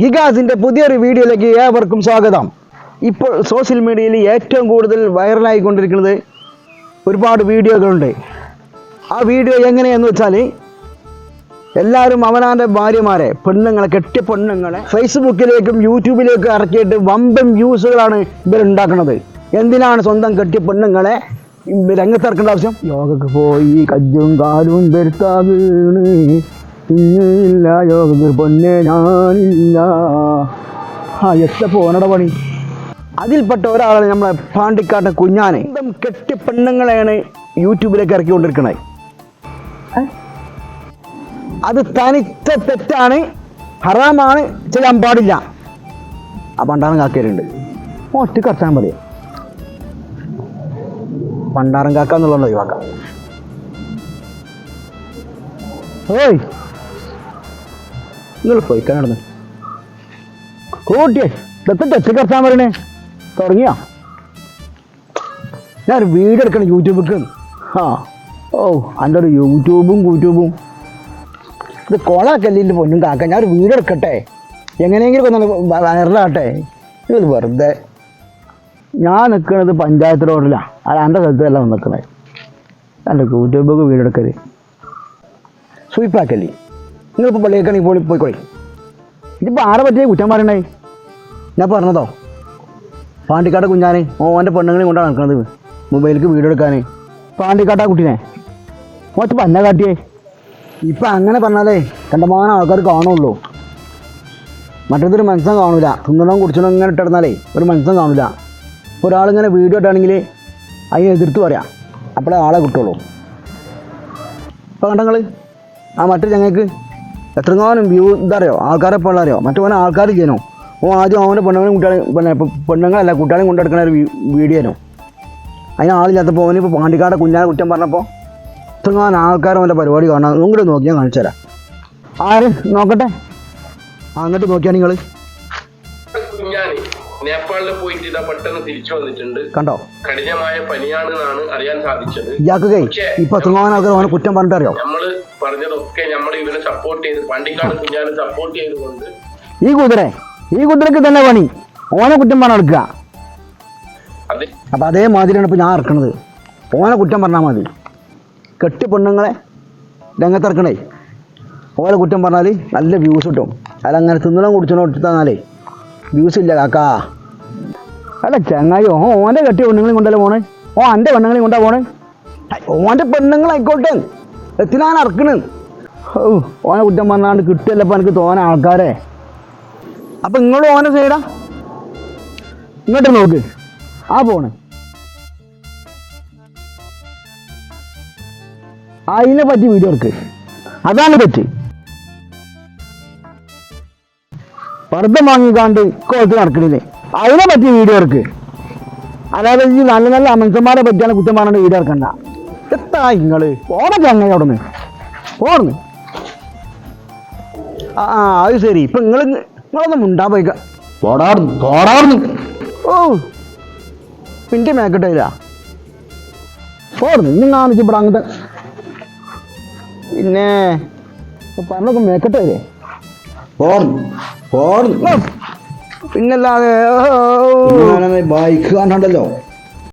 ഗിഗാസിന്റെ പുതിയൊരു വീഡിയോയിലേക്ക് ഏവർക്കും സ്വാഗതം. ഇപ്പോൾ സോഷ്യൽ മീഡിയയിൽ ഏറ്റവും കൂടുതൽ വൈറലായിക്കൊണ്ടിരിക്കുന്നത് ഒരുപാട് വീഡിയോകളുണ്ട്. ആ വീഡിയോ എങ്ങനെയെന്ന് വെച്ചാൽ എല്ലാവരും അവനാന്റെ ഭാര്യമാരെ പെണ്ണുങ്ങളെ കെട്ടിയ പെണ്ണുങ്ങളെ ഫേസ്ബുക്കിലേക്കും യൂട്യൂബിലേക്കും ഇറക്കിയിട്ട് വമ്പൻ വ്യൂസുകളാണ് ഇവരുണ്ടാക്കുന്നത്. എന്തിനാണ് സ്വന്തം കെട്ടിയ പെണ്ണുങ്ങളെ രംഗത്തിറക്കേണ്ട ആവശ്യം? യോഗക്ക് പോയി കജ്ജും കാലും പെരുത്താ വീണ് ഇല്ല യോഗ പൊന്നെ ഞാനില്ല. ആ എത്ര പോണട പണി അതിൽപ്പെട്ട ഒരാളാണ് നമ്മളെ പാണ്ടിക്കാട്ടെ കുഞ്ഞാനെ. കെട്ടിയ പെണ്ണുങ്ങളെയാണ് യൂട്യൂബിലേക്ക് ഇറക്കിക്കൊണ്ടിരിക്കണേ. അത് തനിച്ച തെറ്റാണ്. ഹറാമാണ്. ചെയ്യാൻ പാടില്ല. ആ പണ്ടാരം കാക്കരുണ്ട് ഒറ്റ കറച്ചാൻ മതി. പണ്ടാരം കാക്ക എന്നുള്ളത് ഒഴിവാക്കാം. ഓയ് നിങ്ങൾ പോയി കാണുന്നു. കൂട്ടിയെ തെറ്റ് കറച്ചാൻ പറയണേ? തുടങ്ങിയോ? ഞാൻ വീട് എടുക്കണം യൂട്യൂബിക്ക്. ആ ഓ എന്റെ ഒരു യൂട്യൂബും യൂട്യൂബും ഇത് കോളാക്കല്ലിന്റെ പൊന്നും കാക്ക? ഞാൻ ഒരു വീഡിയോ എടുക്കട്ടെ? എങ്ങനെയെങ്കിലും വൈറലാകട്ടെ ഇത് വെറുതെ. ഞാൻ നിൽക്കുന്നത് പഞ്ചായത്ത് റോഡിലാണ് അത് എന്റെ സ്ഥലത്തല്ല നിൽക്കണേ എന്റെ യൂട്യൂബൊക്കെ വീഡിയോ സൂപ്പാക്കല്ലേ നിങ്ങളിപ്പോൾ പള്ളിയേക്കാണെങ്കിൽ പോയി പോയിക്കോളി. ഇതിപ്പോൾ ആരെ പറ്റിയ കുറ്റം പറയണേ? ഞാൻ പറഞ്ഞതോ. പാണ്ടിക്കാട്ട കുഞ്ഞാനെ ഓന്റെ പെണ്ണുങ്ങളെ കൊണ്ടാണ് നടക്കുന്നത് മൊബൈലിൽ വീഡിയോ എടുക്കാൻ പാണ്ടിക്കാട്ടാ കുട്ടീനെ മോച്ച് പന്ന കാട്ടിയേ? ഇപ്പം അങ്ങനെ പറഞ്ഞാലേ കണ്ടമാനം ആൾക്കാർ കാണുള്ളൂ. മറ്റേതൊരു മനസ്സം കാണൂല. തിന്നണം കുടിച്ചണം ഇങ്ങനെ ഇട്ടിരുന്നാലേ ഒരു മനസ്സം കാണൂല. ഇപ്പോൾ ഒരാളിങ്ങനെ വീഡിയോ ഇട്ടാണെങ്കിൽ അതിനെ എതിർത്ത് പറയാം. അപ്പോഴേ ആളെ കിട്ടുള്ളൂ. ഇപ്പോൾ കണ്ടങ്ങൾ ആ മറ്റൊരു ഞങ്ങൾക്ക് എത്രങ്ങാനും വ്യൂ ഇതറിയോ ആൾക്കാരെ അറിയോ? മറ്റു പോലെ ആൾക്കാർ ചെയ്യണോ ഓ ആദ്യം അവന്റെ പെണ്ണുങ്ങളും കുട്ടികളെ പിന്നെ പെണ്ണുങ്ങളല്ല കുട്ടികളെയും കൊണ്ടെടുക്കണ ഒരു വീഡിയോ ആയിരുന്നു. അതിന് ആളില്ലാത്തപ്പോൾ അവനിപ്പോൾ പാണ്ടിക്കാട് കുഞ്ഞാനെ കുറ്റം പറഞ്ഞപ്പോൾ എത്രങ്ങാനും ആൾക്കാരും അവന്റെ പരിപാടി കാണാൻ ഇങ്ങോട്ട് നോക്കി ഞാൻ കാണിച്ചു തരാം. ആര്? നോക്കട്ടെ. അങ്ങോട്ട് നോക്കിയാ നിങ്ങൾ നേപ്പാളിൽ പോയിട്ട് ഇതാ പെട്ടെന്ന് തിരിച്ചു വന്നിട്ടുണ്ട്. കണ്ടോ? കഠിനമായ പനിയാണെന്നാണ് അറിയാൻ സാധിച്ചത്. ഇയാൾക്ക് ഇപ്പൊ എത്രങ്ങാനും ആൾക്കാർ അവനെ കുറ്റം പറഞ്ഞിട്ടറിയോ നമ്മൾ പറഞ്ഞതൊക്കെ നമ്മൾ ഇവരെ സപ്പോർട്ട് ചെയ്ത് പണ്ടിക്കാട് കുഞ്ഞാനെ സപ്പോർട്ട് ചെയ്തുകൊണ്ട് ഈ കുതിര ഈ കുതിരക്ക് തന്നെ പണി. ഓനെ കുറ്റം പറഞ്ഞ എടുക്കുക അപ്പൊ അതേമാതിരിയാണ് ഇപ്പൊ ഞാൻ ഇറക്കണത്. ഓനെ കുറ്റം പറഞ്ഞാൽ മതി. കെട്ടി പെണ്ണുങ്ങളെ രംഗത്തിറക്കണേ. ഓലെ കുറ്റം പറഞ്ഞാൽ നല്ല വ്യൂസ് കിട്ടും. അതങ്ങനെ തിന്നണം കുടിച്ചണോ തന്നാലേ. വ്യൂസ് ഇല്ല കാക്കാ. അല്ല ചങ്ങായി ഓ ഓന്റെ കെട്ടിയ പെണ്ണുങ്ങളെയും കൊണ്ടല്ലേ പോണേ? ഓ എന്റെ പെണ്ണുങ്ങളെയും കൊണ്ടാ പോണേ? ഓന്റെ ഓന്റെ പെണ്ണുങ്ങളായിക്കോട്ടെ. എത്തിനാണ് ഇറക്കണ് ഓ ഓനെ കുറ്റം പറഞ്ഞാണ്ട് കിട്ടിയല്ലപ്പോൾ എനിക്ക് തോന്നാൻ ആൾക്കാരെ. അപ്പം നിങ്ങൾ ഓനെ സൈഡാ ഇങ്ങോട്ട് നോക്ക്. ആ പോണ്. അതിനെ പറ്റി വീഡിയോ എടുക്ക്. അതാണ് പറ്റി വെറുതെ വാങ്ങിക്കാണ്ട് കോളത്തിൽ നടക്കണില്ലേ? അതിനെ പറ്റി വീഡിയോ എടുക്ക്. അല്ലാതെ ഈ നല്ല നല്ല അമൻസന്മാരെ പറ്റിയാണ് കുറ്റം പറഞ്ഞിട്ട് വീഡിയോ എടുക്കണ്ട. എത്താ ഇങ്ങൾ? ഓണ ചങ്ങ അവിടെ നിന്ന് ഓർന്ന് ആ ആ, അത് ശരി. ഇപ്പൊ നിങ്ങൾ നിങ്ങളൊന്നും മുണ്ടാ പോയിക്ക. പോടാർന്ന് പോടാർന്ന് ഓ പിന്റെ മേക്കട്ടില്ല പോർന്ന് ഇന്ന് കാണിച്ച് ഇവിടെ അങ്ങനത്തെ പിന്നെ പറഞ്ഞൊക്കെ മേക്കട്ടല്ലേ പോർന്ന് പോർന്ന് പിന്നല്ലാതെ ബൈക്ക് കാണണ്ടല്ലോ.